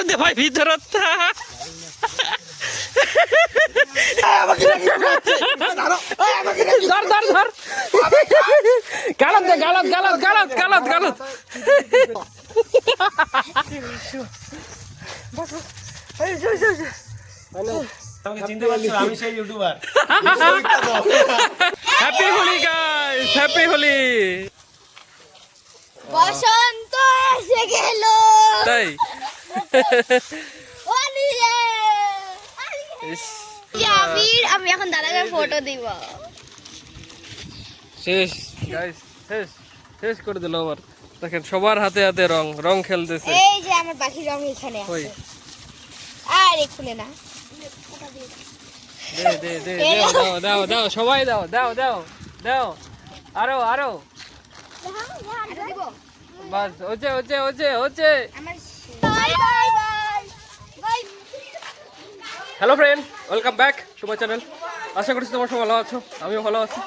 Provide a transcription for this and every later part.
ভিতরত দে ভাই ভিতরত। ধর ধর ধর। গালত দে গালত গালত গালত গালত গালত। আমাকে চিনতে পারছ আমি সেই YouTuber happy Holi guys happy Holi বসন্ত এসে গেল। তাই? আমি এখন দাদাকে ফটো দিব। শেষ গাইস শেষ শেষ করে দিল আবার। দেখেন সবার হাতে হাতে রং রং খেলতেছে। এই যে আমার বাকি রং এখানে আছে। আর খুলে না। দে দে দে দাও দাও দাও সবাই দাও দাও দাও দাও। আরও আরও। বাস হচ্ছে হচ্ছে হচ্ছে হচ্ছে আমার bye bye bye bye hello friend welcome back তোমার চ্যানেল আশা করছি তোমার সব ভালো আছো, আমিও ভালো আছি।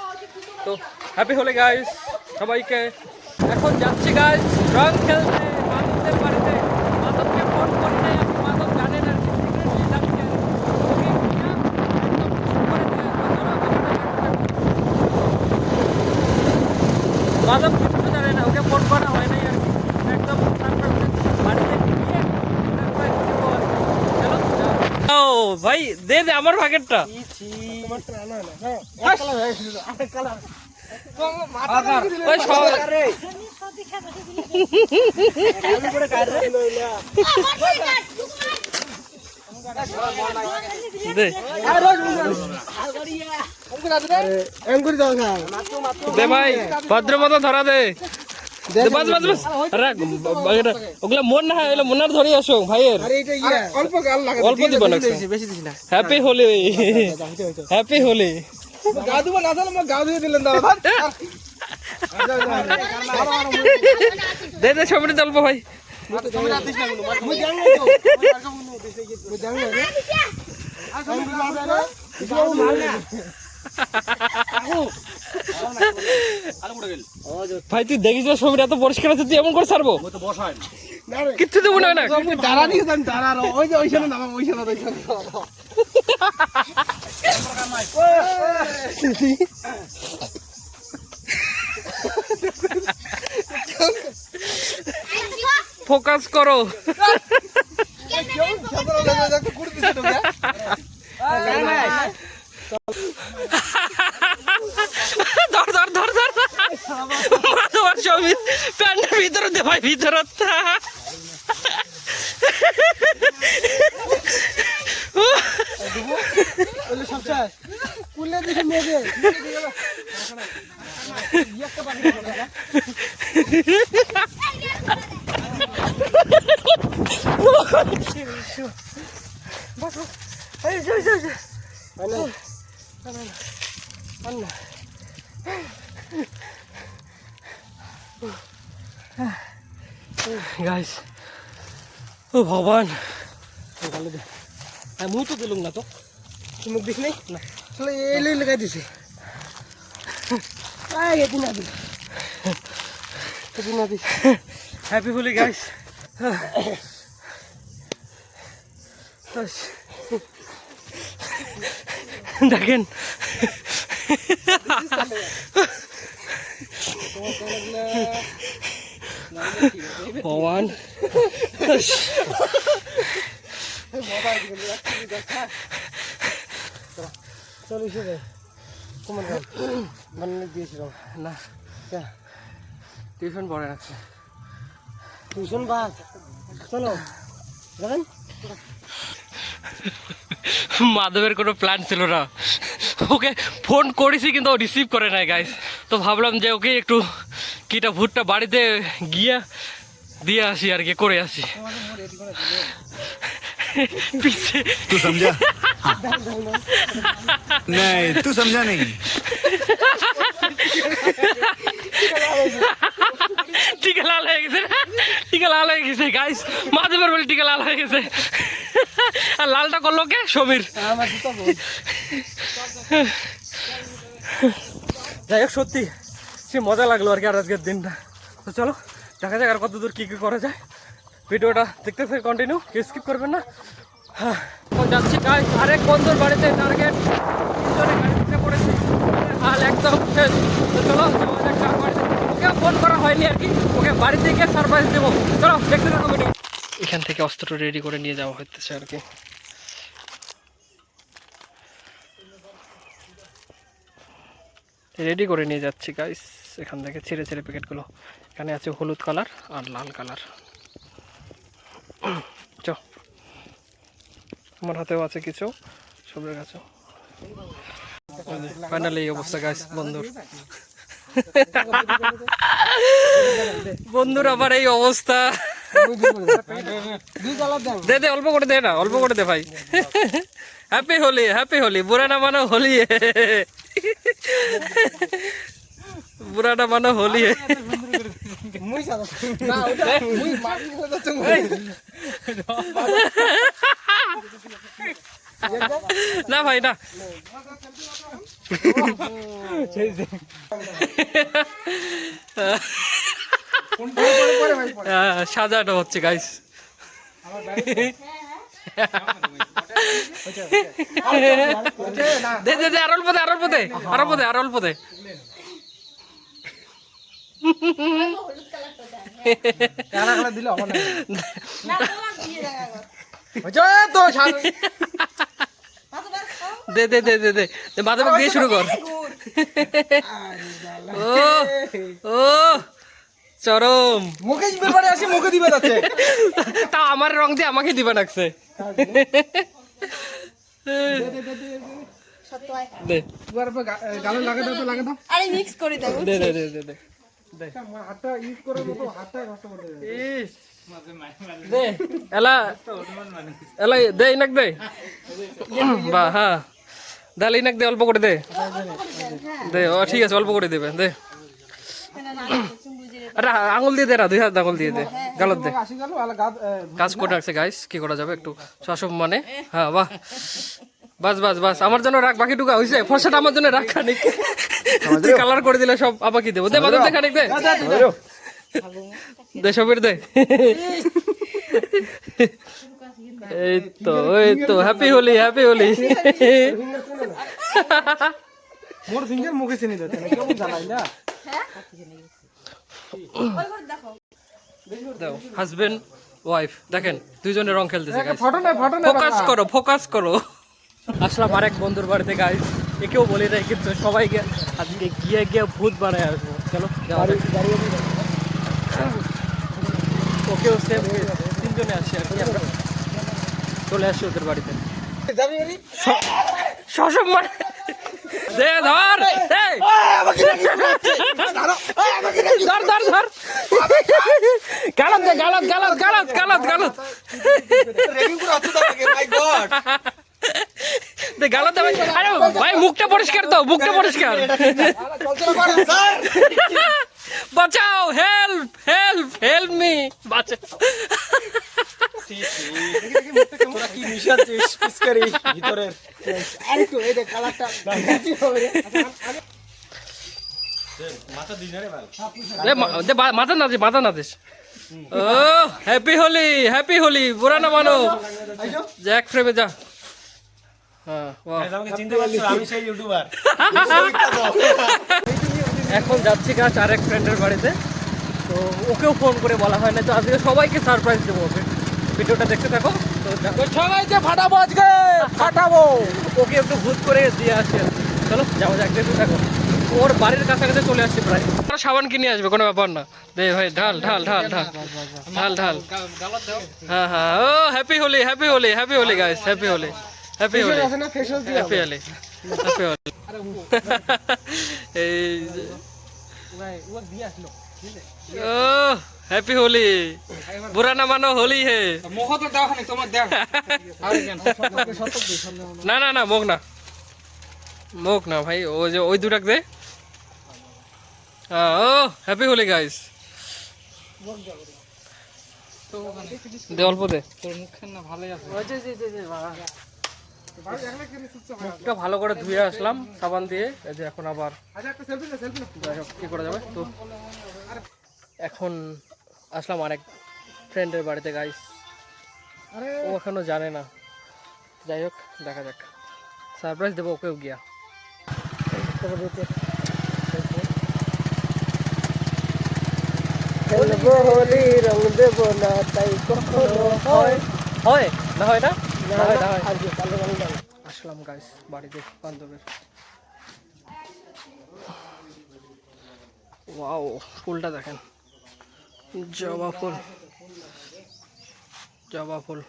তো হ্যাপি হলে গাইস সবাইকে। এখন যাচ্ছি গাইস রং খেলতে মাধবদের বাড়িতে মাধবকে ফোন করতে এখন মাধব জানে না সিক্রেটলি যাচ্ছে ওকে গিয়া একদম খুশি করে দিয়ে আসব। চলো, ভিডিওটা দেখতে থাকো। মাধব কিছু জানে না ওকে ফোন করা হয় নাই আর কি একদম সারপ্রাইজ বাড়িতে গিয়ে তারপরে দেবো আর কি। চলো যাও। ও ভাই দে দে আমার ভাগেরটা ওই দে। দে ভাই ভদ্র মতো ধরা দে, বাস বাস বাস। রাখ ওগুলা মন না হয় এগুলো মনার ধরে আসো ভাইয়ের। অল্প গাল লাগা অল্প দিব না বেশি দিস না। হ্যাপি হোলি হ্যাপি হোলি গা দুবা না জানো গা ধুয়ে দিলেন দাদা। দে দে ছবিটা অল্প ভাই ভাই তুই দেখিস না ছবিটা এত পরিষ্কার আছে তুই এমন করে ছাড়বো? কিচ্ছু দেবো না না। দাঁড়া নিয়ে যান দাঁড়া ওই যে ওইখানে নামা ওইখানে ওইখানে ফোকাস করো ধর ধর ধর ধর তোমার ছবি প্যান্টের ভিতরে দে ভাই ভিতরে কুলে দিকে মেয়ে গাইস ও ভগবান। ভালো দে। হ্যাঁ মুই তো দিলুম না তো। মুখ দিস নাই? না। তাহলে এই লই লাগাই দিছে। আই এদিন না দিস এদিন না দিস হ্যাপি হোলি গাইস দেখেন। ভগবান চলো বানানে দিয়েছিলাম না টিউশন পড়ে রাখছে টিউশন বাদ? চলো। দেখেন মাধবের কোনো প্ল্যান ছিল না। ওকে ফোন করেছি কিন্তু ও রিসিভ করে নাই গাইস তো ভাবলাম যে ওকে একটু কিটা ভুট্টা বাড়িতে গিয়া দিয়ে আসি আর কি করে আসি। পিছে। তুই টিকা লাল হয়ে গেছে টিকা লাল হয়ে গেছে গাইস মাধবের বলে টিকা লাল হয়ে গেছে। আর লালটা করল কে? সমীর। যাই হোক সত্যি। সে মজা লাগল আর কি আর আজকের দিনটা। তো চলো দেখা যাক আর কত দূর কী কী করা যায়। ভিডিওটা দেখতে থাকে কন্টিনিউ কেউ স্কিপ করবেন না। হ্যাঁ, যাচ্ছি। গাইস আরেক বন্ধুর বাড়িতে টার্গেট তিনজনে গাড়িতে পড়েছে। হাল একদম শেষ। তো চলো ওকে ফোন করা হয়নি আর কি। ওকে বাড়িতে গিয়ে সারপ্রাইজ দেবো। চলো দেখতে থাকো ভিডিও এখান থেকে অস্ত্র রেডি করে নিয়ে যাওয়া হচ্ছে আর কি। রেডি করে নিয়ে যাচ্ছি গাইস এখান থেকে ছিঁড়ে ছিঁড়ে প্যাকেটগুলো। এখানে আছে হলুদ কালার আর লাল কালার। চ। আমার হাতেও আছে কিছু, সবের কাছেও ফাইনালি এই অবস্থা গাইস বন্ধুর। বন্ধুর আবার এই অবস্থা। দে দে, অল্প করে দে না, অল্প করে দে ভাই। হ্যাপি হোলি হ্যাপি হোলি বুড়া না মানো হোলি। না মানো হোলি। না ভাই না। সাজানো হচ্ছে গাইস দে দে দে আর অল্প দে আর অল্প দে আর অল্প দে আর অল্প দে দিলে আমার না না দিয়ে দে দে দে দে দে। শুরু কর ও ও চরম মুখে আসি মুখে দিবে যাচ্ছে তা আমার রং দিয়ে আমাকে দিবা লাগছে দে। গালে লাগা দাও তো লাগা দাও আরে মিক্স করে দাও। দে দে দে দে দে। হাতটা ইউজ করার মতো হাতটা কষ্ট করে ইস। দে এলা এলা দে ইনাক দে। বা হ্যাঁ দাল ইনাক দে অল্প করে দে। দে ও ঠিক আছে অল্প করে দেবে দে। আরে আঙুল দিয়ে দে না দুই হাত আঙুল দিয়ে দে গালত দে। কাজ করে রাখছে গাইস কি করা যাবে একটু? সসম্মানে হ্যাঁ বাহ। বাস বাস বাস। আমার জন্য রাখ বাকি টুকা হইছে। ফর্সাটা আমার জন্য রাখ খানিক। তুই কালার করে দিলে সব আবাকি দেবো। দে বাদর দে খানিক দে। দে সবের দে। এই তো এই তো। হ্যাপি হোলি হ্যাপি হোলি মোর ফিঙ্গার মুখে চিনি দিতে না কেমন না? দাও হাজবেন্ড ওয়াইফ দেখেন দুইজনে রং খেলতেছে guys। ফটো না ফটো না ফোকাস করো ফোকাস করো। আসলাম আরেক বন্ধুর বাড়িতে গাই একেও বলি নাই কিন্তু সবাইকে আজকে গিয়ে গিয়ে ভূত বানায় আসব। চলো। ওকেও সেম তিনজনে আসি আর কি আমরা চলে আসি ওদের বাড়িতে। সসম্মান দে ধর! ধর ধর ধর। গালত গালত গালত গালত গালত গালত রেগিং করে হচ্ছে তাকে মাই গড দে গালত ভাই আরে ভাই মুখটা পরিষ্কার তো মুখটা পরিষ্কার। বাঁচাও হেল্প হেল্প হেল্প মি বাঁচাও মাথা না দিস মাথা না দিস ও হ্যাপি হোলি হ্যাপি হোলি বুড়া না মানো জ্যাক ফ্রেমে যা হ্যাঁ বাহ। চিনতে পারছ আমি সেই ইউটিউবার এখন যাচ্ছি গাছ আরেক ফ্রেন্ডের বাড়িতে। তো ওকেও ফোন করে বলা হয় না তো আজকে সবাইকে সারপ্রাইজ দেবো ওকে। ভিডিওটা দেখতে থাকো। তো দেখো সবাইকে ফাটাবো আজকে! ফাটাবো! ওকে একটু ভূত করে দিয়ে আসি চলো যাওয়া যাক দেখতে থাকো। ওর বাড়ির কাছাকাছি চলে আসছি প্রায়। ওরা সাবান কিনে আসবে কোনো ব্যাপার না। দে ভাই ঢাল ঢাল ঢাল ঢাল। ঢাল ঢাল হ্যাঁ হ্যাঁ। ও happy Holi happy Holi happy Holi guys happy Holi happy Holi আছে না ফেশিয়াল দিয়ে হ্যাপি হোলি হ্যাপি হোলি এই যে- ও দিয়ে আসলো ও হ্যাপি হোলি বুড়া না মানো হোলি হে। মুখ তো দাও খানি তোমার দেখ আরে কেন? সত্য দি না না না মুখ না। মুখ না ভাই ও যে ওই দুটাক দে। ও হ্যাপি হোলি গাইস দে অল্প দে। তোর না ভালোই আছে। মুখটা ভালো করে ধুয়ে আসলাম সাবান দিয়ে এই যে এখন আবার আচ্ছা কি করা যাবে তো এখন আসলাম আরেক ফ্রেন্ডের বাড়িতে গাইস ও এখনও জানে না যাই হোক দেখা যাক সারপ্রাইজ দেবো ওকেও গিয়া তাই হয় হয় না হয় না আসলাম গাইস বাড়িতে বান্ধবের। ওয়াও ফুলটা দেখেন। জবা ফুল। জবা ফুল।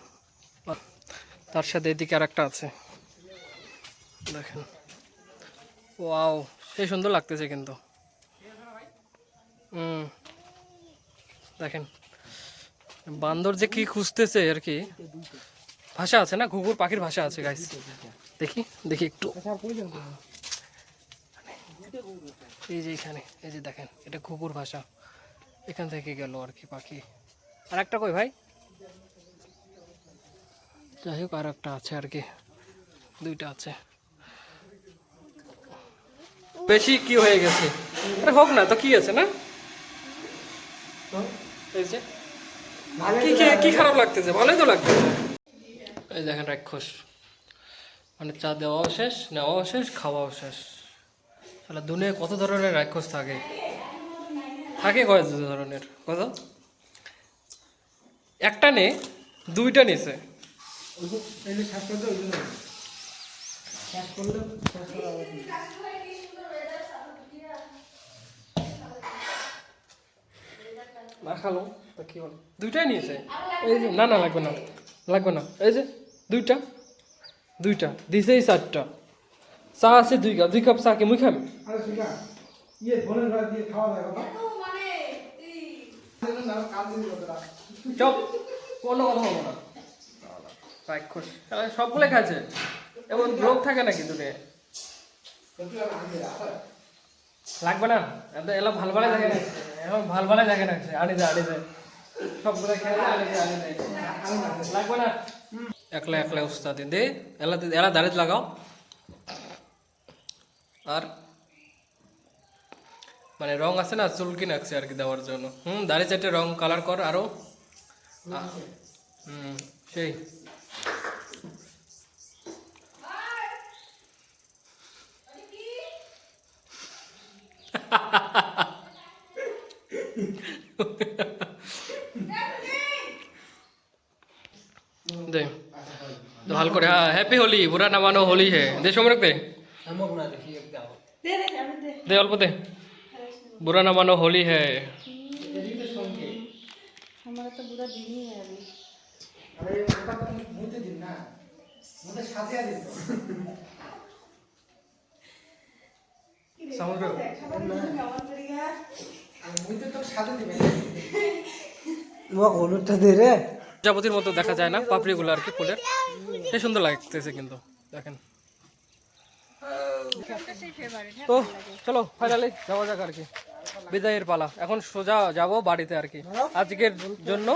তার সাথে এদিকে আর একটা আছে। দেখেন। ওয়াও সেই সুন্দর লাগতেছে কিন্তু। হুম। দেখেন। বান্দর যে কি খুঁজতেছে আর কি। ভাষা আছে না? ঘুঘুর পাখির ভাষা আছে গাইস দেখি দেখি একটু। এই যে এখানে, এই যে দেখেন, এটা ঘুঘুর ভাষা। এখান থেকে গেল আর কি পাখি। আর একটা কই ভাই? যাই হোক আর একটা আছে আর কি। দুইটা আছে। বেশি কি হয়ে গেছে? আরে হোক না, তো কি আছে না? কি- কি খারাপ লাগতেছে? ভালোই তো লাগতেছে। এই দেখেন রাক্ষস। মানে চা দেওয়াও শেষ, নেওয়াও শেষ, খাওয়াও শেষ। তাহলে দুনিয়ায় কত ধরনের রাক্ষস থাকে? থাকে কয় ধরনের? কত? একটা নে, দুইটা নিছে? না খালো, তো কি হলো? দুইটাই নিয়েছে এই যে, না না, লাগবে না লাগবে না। এই যে দুইটা দুইটা দিছেই চারটা। চা আছে দুই কাপ দুই কাপ চা কি মুই কতটা চপ কোনো কথা হব না। রাক্ষস সবগুলো খাচ্ছে এমন লোক থাকে নাকি দুনিয়ায় লাগবে না? এত এলা ভালো ভালো দেখে না। এখন ভালো ভালো দেখে না। আনি যায় আনি যায় সবগুলো খেয়ে আনি যায় আনি যায় লাগবে না? একলা একলা উস্তাদি দে এলা এলা দাঁড়িয়ে লাগাও। আর মানে রং আছে না চুলকি নাকছে আর কি দেওয়ার জন্য। হুম দাঁড়িয়ে চারটে রং কালার কর আরও। হুম সেই দে তো ভালো করে হ্যাঁ হ্যাপি হোলি বুড়া না মানো হোলি হে দে সমরক দে আমক না দেখি একদম দে অল্প দে বুড়া না মানো হোলি হে এদিকে সঙ্গে हमारा तो बुरा दिन ही है अभी আরে ওটা তো মুতে দিন না মুতে সাজিয়ে দিন সমুদ্র আর মুতে তো সাজিয়ে দিবেন মা হলুদটা দে রে প্রজাপতির মতো দেখা যায় না, পাপড়িগুলো আর কি ফুলের। সে সুন্দর লাগতেছে কিন্তু, দেখেন। তো, চলো ফাইনালি যাওয়া যাক আর কি। বিদায়ের পালা। এখন সোজা যাব বাড়িতে আর কি। আজকের জন্য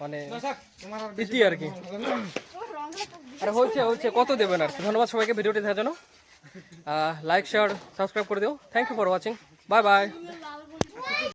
মানে ইতি আর কি। আর হচ্ছে হচ্ছে কত দেবেন আর ধন্যবাদ সবাইকে ভিডিওটি দেখার জন্য। লাইক শেয়ার সাবস্ক্রাইব করে দিও। Thank you for watching bye bye